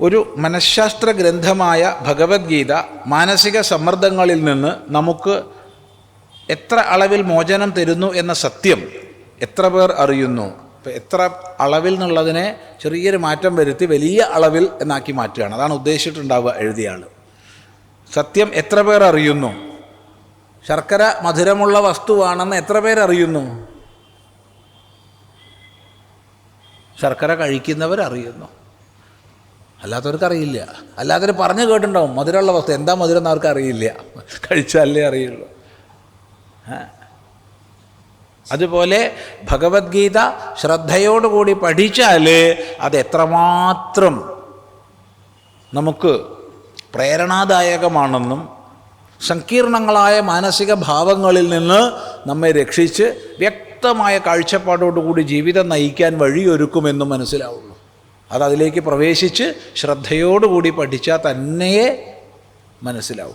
ഒരു മനഃശാസ്ത്ര ഗ്രന്ഥമായ ഭഗവത്ഗീത മാനസിക സമ്മർദ്ദങ്ങളിൽ നിന്ന് നമുക്ക് എത്ര അളവിൽ മോചനം തരുന്നു എന്ന സത്യം എത്ര പേർ അറിയുന്നു? എത്ര അളവിൽ എന്നുള്ളതിനെ ചെറിയൊരു മാറ്റം വരുത്തി വലിയ അളവിൽ എന്നാക്കി മാറ്റുകയാണ്. അതാണ് ഉദ്ദേശിച്ചിട്ടുണ്ടാവുക എഴുതിയ ആൾ സത്യം എത്ര പേർ അറിയുന്നു? ശർക്കര മധുരമുള്ള വസ്തുവാണെന്ന് എത്ര പേരറിയുന്നു ശർക്കര കഴിക്കുന്നവർ അറിയുന്നു അല്ലാത്തവർക്ക് അറിയില്ല അല്ലാത്തവർ പറഞ്ഞു കേട്ടിട്ടുണ്ടാവും. മധുരമുള്ള വസ്തു. എന്താ മധുരം എന്ന് അവർക്ക് അറിയില്ല കഴിച്ചാലേ അറിയുള്ളൂ. അതുപോലെ ഭഗവത്ഗീത ശ്രദ്ധയോടുകൂടി പഠിച്ചാൽ അത് എത്രമാത്രം നമുക്ക് പ്രേരണാദായകമാണെന്നും സങ്കീർണങ്ങളായ മാനസിക ഭാവങ്ങളിൽ നിന്ന് നമ്മെ രക്ഷിച്ച് വ്യക്തമായ കാഴ്ചപ്പാടോടുകൂടി ജീവിതം നയിക്കാൻ വഴിയൊരുക്കുമെന്നും മനസ്സിലാവുള്ളൂ അത് അതിലേക്ക് പ്രവേശിച്ച് ശ്രദ്ധയോടുകൂടി പഠിച്ചാൽ തന്നെയേ മനസ്സിലാവൂ.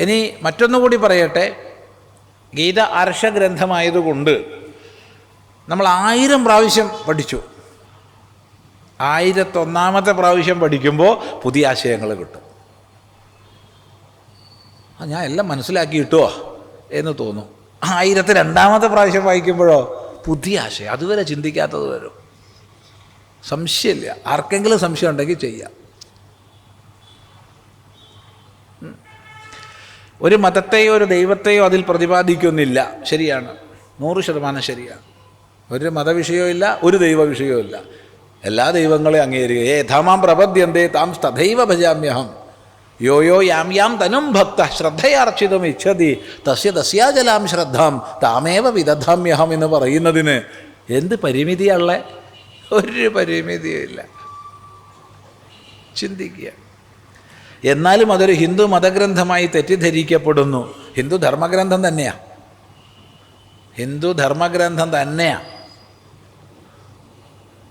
ഇനി മറ്റൊന്നുകൂടി പറയട്ടെ. ഗീത അർഷഗ്രന്ഥമായതുകൊണ്ട് നമ്മൾ ആയിരം പ്രാവശ്യം പഠിച്ചു. ആയിരത്തൊന്നാമത്തെ പ്രാവശ്യം പഠിക്കുമ്പോൾ പുതിയ ആശയങ്ങൾ കിട്ടും. ആ ഞാൻ എല്ലാം മനസ്സിലാക്കി കിട്ടുമോ എന്ന് തോന്നും. ആയിരത്തി രണ്ടാമത്തെ പ്രാവശ്യം വായിക്കുമ്പോഴോ? പുതിയ ആശയം. അതുവരെ ചിന്തിക്കാത്തത് വരും. സംശയമില്ല. ആർക്കെങ്കിലും സംശയം ഉണ്ടെങ്കിൽ ചെയ്യാം. ഒരു മതത്തെയോ ഒരു ദൈവത്തെയോ അതിൽ പ്രതിപാദിക്കുന്നില്ല. ശരിയാണ്. നൂറ് ശതമാനം ശരിയാണ്. ഒരു മതവിഷയവും ഇല്ല ഒരു ദൈവ വിഷയവും ഇല്ല. എല്ലാ ദൈവങ്ങളെയും അംഗീകരിക്കുക. ഏ ധാമാം പ്രപദ്യന്തേ താം തഥൈവ ഭജാമ്യഹം. യോ യോ യാം യാം തനും ഭക്ത ശ്രദ്ധയാർച്ചിതം ഇച്ഛതി. തസ്യ തസ്യാജലാം ശ്രദ്ധാം. താമേവ വിദധാമ്യഹം എന്ന് പറയുന്നതിന് എന്ത് പരിമിതിയുള്ള ഒരു പരിമിതിയില്ല ചിന്തിക്കുക. എന്നാലും അതൊരു ഹിന്ദു മതഗ്രന്ഥമായി തെറ്റിദ്ധരിക്കപ്പെടുന്നു. ഹിന്ദു ധർമ്മഗ്രന്ഥം തന്നെയാണ് ഹിന്ദു ധർമ്മഗ്രന്ഥം തന്നെയാണ്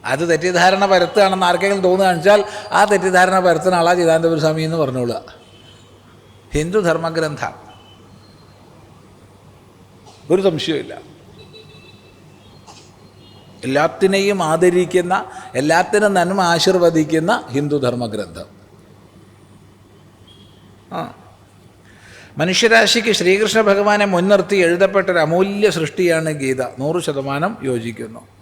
അത് തെറ്റിദ്ധാരണ പരത്തുകയാണെന്ന് ആർക്കെങ്കിലും തോന്നുക വെച്ചാൽ ആ തെറ്റിദ്ധാരണ പരത്തുന്ന ആളാ ചിദാനന്ദപുര സ്വാമി എന്ന് പറഞ്ഞോളുക. ഹിന്ദു ധർമ്മഗ്രന്ഥ. ഒരു സംശയമില്ല എല്ലാത്തിനെയും ആദരിക്കുന്ന എല്ലാത്തിനും നന്മ ആശീർവദിക്കുന്ന ഹിന്ദു ധർമ്മഗ്രന്ഥം. ആ. മനുഷ്യരാശിക്ക് ശ്രീകൃഷ്ണ ഭഗവാനെ മുൻനിർത്തി എഴുതപ്പെട്ട ഒരു അമൂല്യ സൃഷ്ടിയാണ് ഗീത. നൂറ് ശതമാനം യോജിക്കുന്നു.